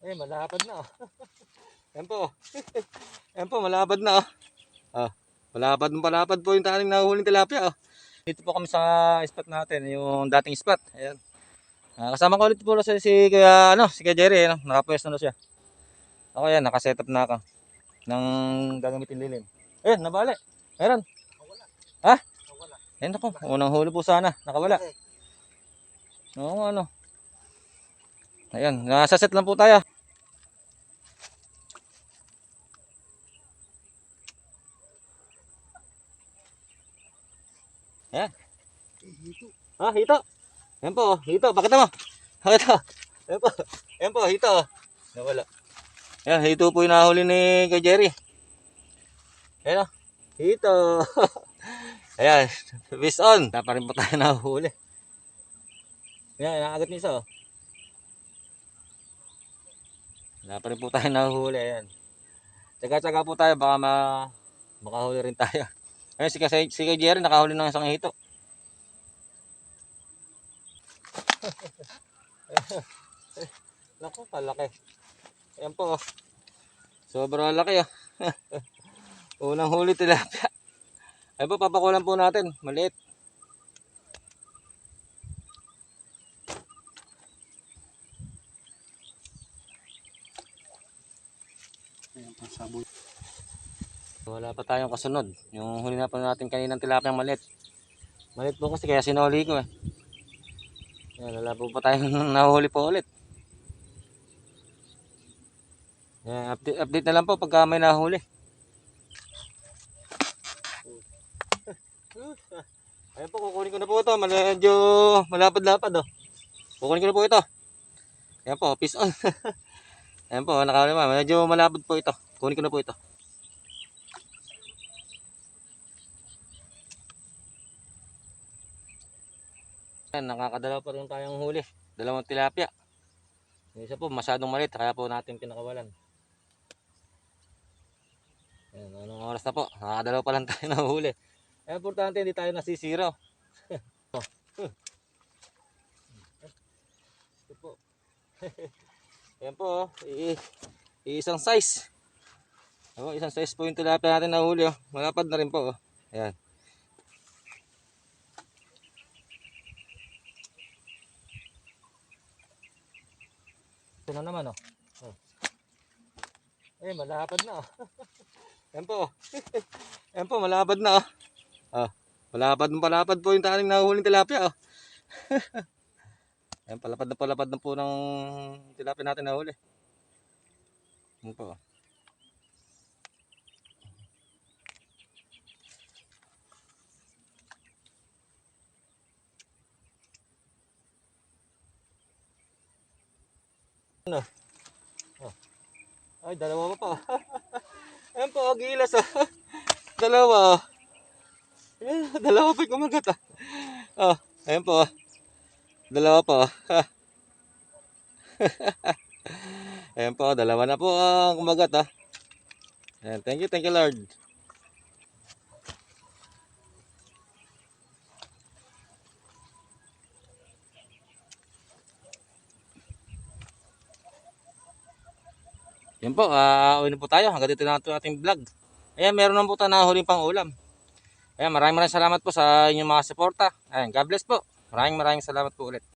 Eh, malapad na oh. Yan po. Yan po, malapad na oh. Oh, malapad malapad po yung taning nahuhuling tilapia oh. Dito po kami sa spot natin, yung dating spot. Ayan. Ah, kasama ko ulit po si, si kaya ano, si Kuya Jerry, ano, nakapwesto na siya. Ako yan, nakasetup na ako ng gagamitin lilim. Eh, nabali. Meron. Ha? Ayun ako, unang huli po sana, nakawala. Oo, ano. Ayan, nasa set lang po tayo. Ayan. Ah, hito. Ayan po, hito. Pakita mo. Pakita. Ayan po. Ayan po, hito. Nawala. Ayan, hito po yung nahuli ni kay Jerry. Ayan o. Hito. Ayan, fish on. Wala pa rin po tayo nahuli. Ayan, nakagat niya isa oh. Wala pa rin po tayo nahuli. Ayan. Tsaga-tsaga po tayo, baka ma makahuli rin tayo. Ayun, si, si, si kay Jerry nakahuli ng isang hito. Naku, kalaki. Ayan po. oh. Sobrang laki oh. Unang huli tilapia. Ayun po, papakulan po natin. Maliit. Ayan pa sabon. Wala pa tayong kasunod. Yung huli na pa natin kaninang tilapia maliit. Maliit po kasi kaya sinuli ko eh. Yan, wala po pa tayong nahuli po ulit. Yan, update, update na lang po pagka may nahuli. Ayun po, kukunin ko na po ito. Medyo malapad-lapad oh. Kukunin ko na po ito. Ayan po, peace on. Ayan po, nakahuli ma. Medyo malapad po ito. Kunin ko na po ito. Ayan, nakakadalaw pa rin tayong huli. Dalawang tilapia. Yung isa po, masyadong maliit. Kaya po natin pinakawalan. Ayan, anong oras na po? Nakakadalaw pa lang tayo ng huli. Kaya importante, hindi tayo nasisiro. Oh. Ito po. Ayan po, oh. I- isang size. Ako, isang size po yung tilapia natin na huli. Oh. Malapad na rin po. Oh. Ayan. Ito na naman, oh. oh. Eh, malapad na, oh. Yan po. Yan po, malapad na, oh. Oh, malapad na palapad po yung taning nahuhuling tilapia, oh. Yan, palapad na palapad na po ng tilapia natin nahuli. Yan po, oh. Ano? Oh. Ay, dalawa pa. Ayan po, gilas ah. Dalawa. oh. Ayan, dalawa pa kumagat ah. Oh, ayan po. Dalawa pa. oh. ayan po, dalawa na po ang kumagat ah. Ayan, thank you, thank you Lord. Yan po, ah, uwi na po tayo. Hanggang dito na ito ating vlog. Ayan, meron na po tayo na huling pang ulam. Ayan, maraming maraming salamat po sa inyong mga suporta. Ayan, God bless po. Maraming maraming salamat po ulit.